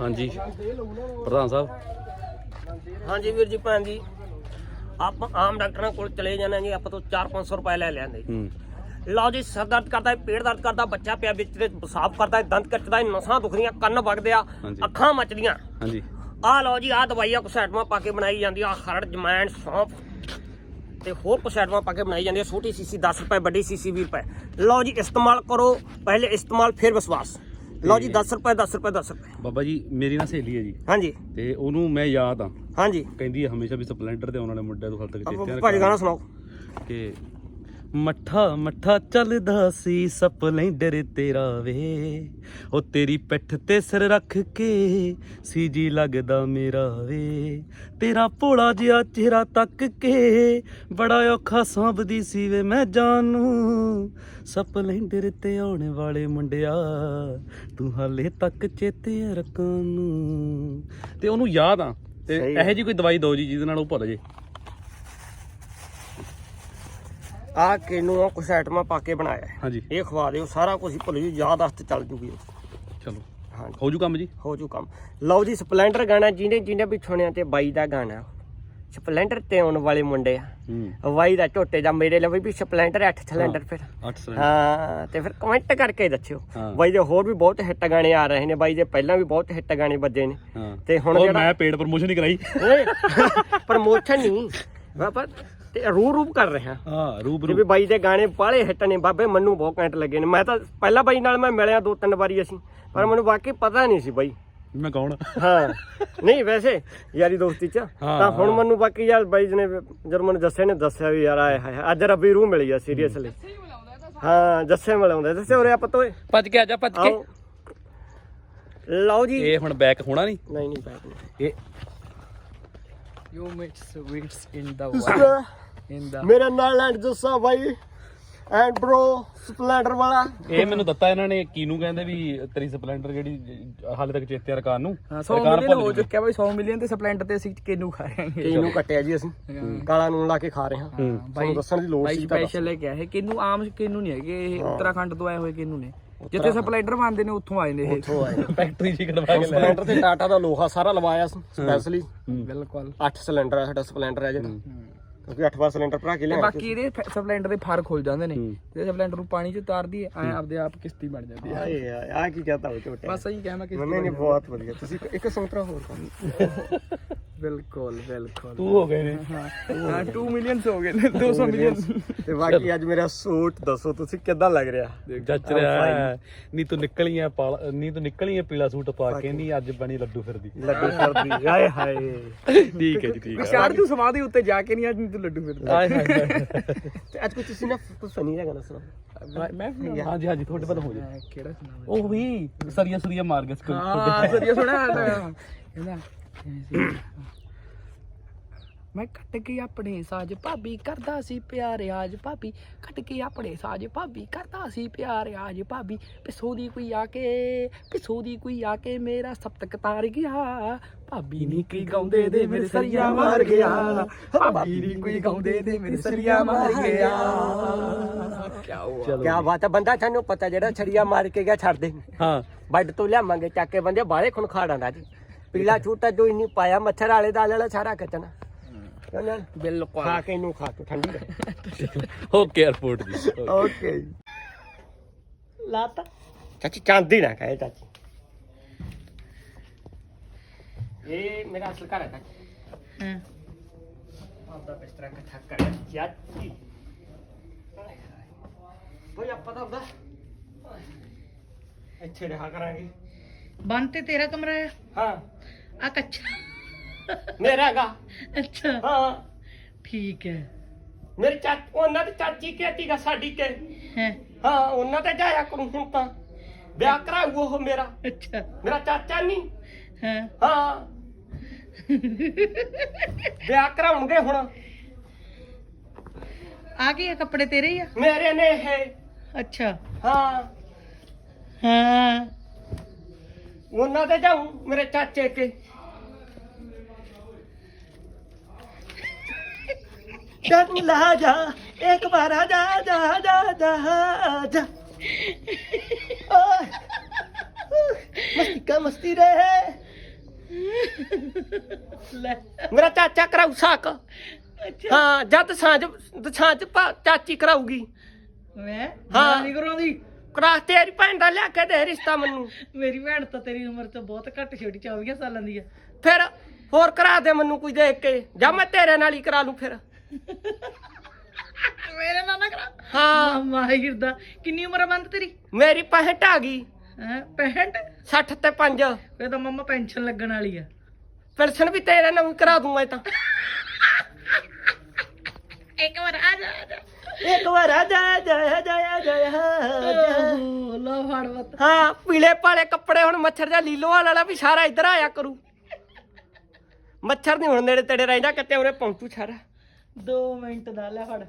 ਹਾਂਜੀ। ਪ੍ਰਧਾਨ ਸਾਹਿਬ। ਹਾਂਜੀ ਵੀਰ ਜੀ ਭੈਣ ਜੀ ਆਪਾਂ ਆਮ ਡਾਕਟਰਾਂ ਕੋਲ ਚਲੇ ਜਾਂਦੇ ਜੀ ਆਪਾਂ ਤੋਂ 4-500 ਰੁਪਏ ਲੈ ਲੈਂਦੇ ਹੂੰ। ਲਓ ਜੀ ਸਿਰ ਦਰਦ ਕਰਦਾ ਹੈ ਪੇਟ ਦਰਦ ਕਰਦਾ ਬੱਚਾ ਪਿਆ ਵਿੱਚ ਤੇ ਸਾਫ਼ ਕਰਦਾ ਹੈ ਦੰਦ ਕੱਟਦਾ ਹੈ ਨਸਾਂ ਦੁਖਦੀਆਂ ਕੰਨ ਵਗਦੇ ਆ ਹਾਂਜੀ। ਅੱਖਾਂ ਮਚਦੀਆਂ। ਹਾਂਜੀ। ਆਹ ਲਓ ਜੀ ਆਹ ਦਵਾਈਆਂ ਕੁਛ ਆਈਟਮਾਂ ਪਾ ਕੇ ਬਣਾਈ ਜਾਂਦੀ ਆ ਖਰੜ ਜਮੈਣ ਸੌਂਫ ਤੇ ਹੋਰ ਕੁਛ ਆਈਟਮਾਂ ਪਾ ਕੇ ਬਣਾਈ ਜਾਂਦੀ ਆ ਛੋਟੀ ਸੀਸੀ 10 ਰੁਪਏ ਵੱਡੀ ਸੀਸੀ 20 ਰੁਪਏ। ਲਓ ਜੀ ਇਸਤੇਮਾਲ ਕਰੋ ਪਹਿਲੇ ਇਸਤੇਮਾਲ ਫਿਰ ਵਿਸ਼ਵਾਸ। ਲਓ ਜੀ 10 ਰੁਪਏ 10 ਰੁਪਏ 10 ਰੁਪਏ। ਬਾਬਾ ਜੀ ਮੇਰੀ ਨਾ ਸਹੇਲੀ ਹੈ ਜੀ। ਹਾਂਜੀ। ਤੇ ਉਹਨੂੰ ਮੈਂ ਯਾਦ ਆ। ਹਾਂਜੀ। ਕਹਿੰਦੀ ਹੈ ਹਮੇਸ਼ਾ ਵੀ ਸਪਲੈਂਡਰ ਤੇ ਆਉਣ ਵਾਲੇ ਮੁੰਡਿਆਂ ਤੋਂ ਹਾਲ ਤੱਕ ਚੇਤੇ ਭਾਜੀ ਗਾਣਾ ਸੁਣਾਓ। ਕਿ ਮੱਠਾ ਮੱਠਾ ਚੱਲਦਾ ਸੀ ਸਪਲੈਂਡਰ ਤੇਰਾ ਵੇ। ਉਹ ਤੇਰੀ ਪਿੱਠ ਤੇ ਸਿਰ ਰੱਖ ਕੇ ਸੀ ਜੀ ਲੱਗਦਾ ਮੇਰਾ ਵੇ। ਤੇਰਾ ਭੋਲਾ ਜਿਹਾ ਚਿਹਰਾ ਤੱਕ ਕੇ ਬੜਾ ਔਖਾ ਸਾਂਭਦੀ ਸੀ ਵੇ ਮੈਂ ਜਾਨੂੰ ਸਪਲੈਂਡਰ ਤੇ ਆਉਣ ਵਾਲੇ ਮੁੰਡਿਆ ਤੂੰ ਹਾਲੇ ਤੱਕ ਚੇਤੇ ਰੱਖਾਂ ਨੂੰ। ਤੇ ਉਹਨੂੰ ਯਾਦ ਆ ਤੇ। ਇਹੋ ਜੀ ਕੋਈ ਦਵਾਈ ਦਿਓ ਜੀ ਜਿਹਦੇ ਨਾਲ ਉਹ ਭੁੱਲ ਜੇ। ਆਹ ਕਿਨੂੰ ਆ ਕੁਛ ਆਈਟਮਾਂ ਪਾ ਕੇ ਬਣਾਇਆ। ਹੈ। ਹਾਂਜੀ। ਇਹ ਖਵਾ ਦਿਓ ਸਾਰਾ ਕੁਝ ਭੁੱਲ ਜੂ ਯਾਦ ਵਾਸਤੇ ਚੱਲ ਜੂਗੀ ਚਲੋ। ਹਾਂਜੀ। ਹੋ ਜੂ ਕੰਮ ਜੀ? ਹੋ ਜੂ ਕੰਮ। ਲਓ ਜੀ ਸਪਲੈਂਡਰ ਗਾਣਾ ਜਿਹਨੇ ਜਿਹਨੇ ਵੀ ਸੁਣਿਆ ਤੇ ਬਾਈ ਦਾ ਗਾਣਾ। ਸਪਲੈਂਡਰ ਤੇ ਆਉਣ ਵਾਲੇ ਮੁੰਡੇ ਆ। ਹੂੰ। ਬਾਈ ਦਾ ਝੋਟੇ ਦਾ ਮੇਰੇ ਲਈ ਵੀ ਸਪਲੈਂਡਰ 8 ਸਿਲੰਡਰ ਫਿਰ। 8 ਸਿਲੰਡਰ ਹਾਂ ਤੇ ਫਿਰ ਕਮੈਂਟ ਕਰਕੇ ਦੱਸਿਓ। ਹਾਂ। ਬਾਈ ਦੇ ਹੋਰ ਵੀ ਬਹੁਤ ਹਿੱਟ ਗਾਣੇ ਆ ਰਹੇ ਨੇ ਬਾਈ ਦੇ ਪਹਿਲਾਂ ਵੀ ਬਹੁਤ ਹਿੱਟ ਗਾਣੇ ਵੱਜੇ ਨੇ। ਹਾਂ। ਤੇ ਹੁਣ ਉਹ ਜਿਹੜਾ ਮੈਂ ਪੇਡ ਪ੍ਰਮੋਸ਼ਨ ਹੀ ਕਰਾਈ। ਪ੍ਰਮੋਸ਼ਨ ਨਹੀਂ। ਬਾਬਾ ਤੇ ਰੂ ਰੂਪ ਕਰ ਰਿਹਾ। ਹਾਂ ਰੂਬ ਜਿਵੇਂ ਬਾਈ ਦੇ ਗਾਣੇ ਬਾਹਲੇ ਹਿੱਟ ਨੇ ਬਾਬੇ ਮੈਨੂੰ ਬਹੁਤ ਘੈਂਟ ਲੱਗੇ ਨੇ। ਮੈਂ ਤਾਂ ਪਹਿਲਾਂ ਬਾਈ ਨਾਲ ਮੈਂ ਮਿਲਿਆ ਦੋ ਤਿੰਨ ਵਾਰੀ ਅਸੀਂ ਪਰ ਮੈਨੂੰ ਵਾਕਈ ਪਤਾ ਨਹੀਂ ਸੀ ਬਾਈ। ਮੈਂ ਕੌਣ? ਹਾਂ ਨਹੀਂ ਵੈਸੇ ਯਾਰੀ ਦੋਸਤੀ ਚ। ਹਾਂ, ਤਾਂ ਹੁਣ। ਮੈਨੂੰ ਬਾਕੀ ਯਾਰ ਬਾਈ ਨੇ ਜਦ ਮੈਨੂੰ ਦੱਸਿਆ ਨੇ ਦੱਸਿਆ ਵੀ ਯਾਰ ਆਏ ਹਾਏ ਅੱਜ ਰੱਬੀ ਰੂਹ ਮਿਲੀ ਆ ਸੀਰੀਅਸਲੀ। ਹਾਂ ਜੱਸੇ ਮਿਲਾਉਂਦਾ ਦੱਸੇ ਉਰੇ ਆਪਾਂ ਤੋਏ ਭੱਜ ਕੇ ਆ ਜਾ ਭੱਜ ਆਓ। ਲਓ ਜੀ। ਇਹ ਹੁਣ ਬੈਕ ਹੋਣਾ ਨਹੀਂ? ਨਹੀਂ ਨਹੀਂ ਨਹੀਂ। ਇਹ You mix sweets in the world. ਮੇਰੇ ਨਾਲ ਐਂਡ ਜੱਸਾ ਬਾਈ ਐਂਡ ਬ੍ਰੋ ਸਪਲੈਂਡਰ ਵਾਲਾ। ਇਹ ਮੈਨੂੰ ਦਿੱਤਾ ਇਹਨਾਂ ਨੇ ਕੀਨੂੰ ਕਹਿੰਦੇ ਵੀ ਤੇਰੀ ਸਪਲੈਂਡਰ ਜਿਹੜੀ ਹਾਲੇ ਤੱਕ ਚੇਤੇ ਆ ਰਕਾਨ ਨੂੰ ਹਾਂ 100 ਰਕਾਨ ਮਿਲੀਅਨ ਭੁੱਲ ਹੋ। ਚੁੱਕਿਆ ਬਈ 100 ਮਿਲੀਅਨ ਤੇ ਸਪਲੈਂਡਰ ਤੇ ਅਸੀਂ ਕਿੰਨੂ ਖਾ ਰਹੇ ਹਾਂ। ਇਹਨੂੰ ਕੱਟਿਆ ਜੀ ਅਸੀਂ। ਕਾਲਾ ਨੂਨ ਲਾ ਕੇ ਖਾ ਰਹੇ ਹਾਂ। ਤੁਹਾਨੂੰ ਦੱਸਣ ਦੀ ਲੋੜ ਬਾਈ ਸੀ ਤਾਂ ਸਪੈਸ਼ਲ ਲੈ ਕੇ ਆਏ ਇਹ ਕਿੰਨੂ ਆਮ ਕਿੰਨੂ ਨਹੀਂ ਹੈਗੇ ਇਹ ਉੱਤਰਾਖੰਡ ਤੋਂ ਆਏ ਹੋਏ ਕਿੰਨੂ ਨੇ। ਜਿੱਥੇ ਸਪਲੈਂਡਰ ਬਣਦੇ ਨੇ ਉੱਥੋਂ ਆਏ ਨੇ ਇਹ। ਉੱਥੋਂ ਆਏ ਫੈਕਟਰੀ ਚ ਕਢਵਾ ਕੇ ਲੈ ਸਪਲੈਂਡਰ ਤੇ ਟਾਟਾ ਦਾ ਲੋਹਾ ਸਾਰਾ ਲਵਾਇਆ ਸਪੈਸ਼ਲੀ ਬਿਲਕੁਲ। 8 ਸਿਲੰਡਰ ਹੈ ਸਾਡਾ ਸਪਲੈਂਡਰ ਹੈ ਜਿਹੜਾ। ਕਿਉਂਕਿ 8 ਵਾਰ ਸਿਲੰਡਰ ਭਰਾ ਕੇ ਤੇ ਲਿਆ ਬਾਕੀ ਇਹਦੇ ਸਪਲੈਂਡਰ ਦੇ ਫਰ ਖੁੱਲ ਜਾਂਦੇ ਨੇ ਤੇ ਸਪਲੈਂਡਰ ਨੂੰ ਪਾਣੀ ਚ ਉਤਾਰ ਦਈਏ ਐ ਆਪਦੇ ਆਪ ਕਿਸ਼ਤੀ ਬਣ ਜਾਂਦੀ ਹੈ। ਆਏ ਆ ਕੀ ਕਹਤਾ ਹੋ ਝੋਟੇ ਬਸ ਸਹੀ ਕਹਿ ਮੈਂ ਕਿਸ਼ਤੀ ਨਹੀਂ ਨਹੀਂ ਬਹੁਤ ਵਧੀਆ। ਤੁਸੀਂ ਇੱਕ- ਇੱਕ ਸੰਤਰਾ ਹੋਰ ਕਰੋ ਬਿਲਕੁਲ ਬਿਲਕੁਲ। ਤੂੰ ਹੋ ਗਏ ਨੇ। ਹਾਂ 2 ਮਿਲੀਅਨਸ ਹੋ ਗਏ ਨੇ। 200 ਮਿਲੀਅਨ ਤੇ ਬਾਕੀ ਅੱਜ ਮੇਰਾ ਸੂਟ ਦੱਸੋ ਤੁਸੀਂ ਕਿੱਦਾਂ ਲੱਗ ਰਿਹਾ? ਜੱਚ ਰਿਹਾ ਨੀ ਤੂੰ ਨਿਕਲੀਆਂ ਪਾਲ ਨੀ ਤੂੰ ਨਿਕਲੀਆਂ ਪੀਲਾ ਸੂਟ ਪਾ ਕੇ ਨਹੀਂ ਅੱਜ ਬਣੀ ਲੱਡੂ ਫਿਰਦੀ। ਲੱਡੂ ਸਰਦੀ ਆਏ ਹਾਏ। ਠੀਕ ਹੈ ਜੀ ਠੀਕ ਹੈ। ਵਿਚਾਰ ਤੂੰ ਸਮਾਧੀ ਉੱਤੇ ਜਾ ਕੇ ਨਹੀਂ ਅੱਜ ਤੂੰ ਲੱਡੂ ਫਿਰਦਾ। ਆਏ ਹਾਏ ਹਾਏ। ਤੇ ਅੱਜ ਕੋਈ ਤੁਸੀਂ ਨਾ ਕੁਝ ਫਨੀ ਜਿਹਾ ਗਾਣਾ ਸੁਣਾਓ। ਮੈਂ-? ਹਾਂਜੀ ਹਾਂਜੀ ਤੁਹਾਡੇ ਪਤਾ ਹੋ ਜਾ ਕਿਹੜਾ ਸੁਣਾਵਾਂ? ਉਹ ਵੀ ਸਰੀਆ ਸੁਰੀਆ ਮਾਰ ਗਿਆ ਸਕੂਲ। ਹਾਂ ਸਰੀਆ ਸੁਣਿਆ ਕਹਿੰਦਾ ਮੈਂ ਕੱਟ ਕੇ ਆਪਣੇ ਸਾਜ ਭਾਬੀ ਕਰਦਾ ਸੀ ਪਿਆਰ ਆਜ ਭਾਬੀ। ਕੱਟ ਕੇ ਆਪਣੇ ਸਾਜ ਭਾਬੀ ਕਰਦਾ ਸੀ ਪਿਆਰ ਆਜ ਭਾਬੀ। ਪਿਸੋ ਦੀ ਕੋਈ ਆ ਕੇ ਪਿਸੋ ਦੀ ਕੋਈ ਆ ਕੇ ਮੇਰਾ ਸਪਤਕ ਤਾਰ ਗਿਆ। ਭਾਬੀ ਨੀ ਕੋਈ ਗਾਉਂਦੇ ਦੇ ਮੇਰੇ ਸਰੀਆ ਮਾਰ ਗਿਆ। ਭਾਬੀ ਨੀ ਕੋਈ ਗਾਉਂਦੇ ਦੇ ਮੇਰੇ ਸਰੀਆ ਮਾਰ ਗਿਆ। ਕਿਆ ਹੁਆ ਬਾਤ ਹੈ ਬੰਦਾ ਤੁਹਾਨੂੰ ਪਤਾ ਜਿਹੜਾ ਛੜੀਆ ਮਾਰ ਕੇ ਗਿਆ ਛੱਡ ਦੇ। ਹਾਂ। ਵੱਡ ਤੋਂ ਲਿਆਵਾਂਗੇ ਚੱਕ ਕੇ ਬੰਦੇ ਬਾਹਲੇ ਖੁਣ ਖਾੜਾਂਦਾ ਜੀ। ਪੀਲਾ ਛੂਟਾ ਜੋ ਇੰਨੀ ਪਾਇਆ ਮੱਛਰ ਵਾਲੇ ਦਾ ਵਾਲਾ ਸਾਰਾ ਕੱਟਣਾ। ਕਹਿੰਦਾ ਬਿਲਕੁਲ। ਖਾ ਕੇ ਇਹਨੂੰ ਖਾ ਕੇ ਠੰਡੀ ਰਹੇ। ਓਕੇ 에어ਪੋਰਟ ਦੀ ਓਕੇ ਲਾਤਾ। ਚਾਚੀ ਚਾਂਦੀ ਨਾ ਕਹੇ ਚਾਚੀ। ਇਹ ਮੇਰਾ ਅਸਲ ਘਰ ਹੈ ਚਾਚੀ। ਹਾਂ। ਆਪਦਾ ਬਿਸਤਰਾ ਇਕੱਠਾ ਕਰਿਆ ਚਾਚੀ। ਕੋਈ ਆਪਾਂ ਤਾਂ ਆਪਦਾ ਇੱਥੇ ਰਿਹਾ ਕਰਾਂਗੇ। ਬੰਨ ਤੇ ਤੇਰਾ ਕਮਰਾ ਹੈ ਹਾਂ। ਆ ਕੱਚਾ ਮੇਰਾ ਹੈਗਾ। ਅੱਛਾ। ਹਾਂ। ਠੀਕ ਹੈ। ਮੇਰੀ ਚਾਚੀ ਉਹਨਾਂ ਦੀ ਚਾਚੀ ਕਹਿਤੀ ਗਾ ਸਾਡੀ ਕੇ। ਹੈ? ਹਾਂ ਉਹਨਾਂ ਤੇ ਜਾਇਆ ਕਰੂੰ ਹੁਣ ਤਾਂ। ਵਿਆਹ ਕਰਾਊ ਉਹ ਮੇਰਾ। ਅੱਛਾ। ਮੇਰਾ ਚਾਚਾ ਨਹੀਂ ਹੈ? ਹਾਂ। ਵਿਆਹ ਕਰਾਉਣਗੇ ਹੁਣ। ਆ ਗਏ ਕੱਪੜੇ ਤੇਰੇ ਹੀ ਆ? ਮੇਰੇ ਨੇ ਇਹ। ਅੱਛਾ। ਹਾਂ। ਹਾਂ? ਉਹਨਾਂ ਤੇ ਜਾਊਂ ਮੇਰੇ ਚਾਚੇ ਕੇ। ਜਾ ਇੱਕ ਬਾਰ ਆ ਜਾ ਜਾ ਜਾ ਜਾ ਜਾ। ਓਏ, ਮਸਤੀ ਕਾ ਮਸਤੀ ਰੇ। ਲੈ। ਮੇਰਾ ਚਾਚਾ ਕਰਾਊ ਸਾਕ। ਹਾਂ ਜਦ ਸਾਂਝ ਸਾਂਝ ਭਾ- ਚਾਚੀ ਕਰਾਊਗੀ। ਮੈਂ? ਹਾਂ। ਹਾਂ ਨਹੀਂ ਕਰਾਉਂਦੀ ਕਰਾ ਤੇਰੀ ਭੈਣ ਦਾ ਲਿਆ ਕੇ ਦੇ ਰਿਸ਼ਤਾ ਮੈਨੂੰ। ਮੇਰੀ ਭੈਣ ਤਾਂ ਤੇਰੀ ਉਮਰ ਤੋਂ ਬਹੁਤ ਘੱਟ ਛੋਟੀ 24 ਸਾਲਾਂ ਦੀ ਆ। ਫਿਰ ਹੋਰ ਕਰਾ ਦੇ ਮੈਨੂੰ ਕੋਈ ਦੇਖ ਕੇ। ਜਾਂ ਮੈਂ ਤੇਰੇ ਨਾਲ ਹੀ ਕਰਾ ਲੂੰ ਫਿਰ। ਮੇਰੇ ਨਾਲ ਨਾ ਕਰਾ। ਹਾਂ। ਮਾਹਿਰ ਦਾ। ਕਿੰਨੀ ਉਮਰ ਆ ਬੰਦ ਤੇਰੀ? ਮੇਰੀ 65 ਆ ਗਈ। ਹੈ 65 60 ਤੇ 5 ਫੇ ਤਾਂ ਮੰਮਾ ਪੈਨਸ਼ਨ ਲੱਗਣ ਵਾਲੀ ਆ। ਪੈਨਸ਼ਨ ਵੀ ਤੇਰੇ ਨਾਲ ਕਰਾ ਦੂੰ ਮੈਂ ਤਾਂ। ਇੱਕ ਵਾਰ ਆ ਜਾ ਆ ਜਾ। ਇੱਕ ਵਾਰ ਆ ਜਾ ਜਾ ਜਾ ਜਾ ਲਾ ਫੜ ਬੱਤ। ਹਾਂ ਪੀਲੇ ਪਾਲੇ ਕੱਪੜੇ ਹੁਣ ਮੱਛਰ ਜਾਂ ਲੀਲੋਵਾਲ ਵਾਲਾ ਵੀ ਸਾਰਾ ਇੱਧਰ ਆਇਆ ਕਰੂ। ਮੱਛਰ ਨਹੀਂ ਹੁਣ ਨੇੜੇ ਤੇੜੇ ਰਹਿੰਦਾ ਕਿਤੇ ਉਹਨੇ ਪਹੁੰਚੂ ਸਾਰਾ 2 ਮਿੰਟ ਦਾ ਲੈ ਫੜ।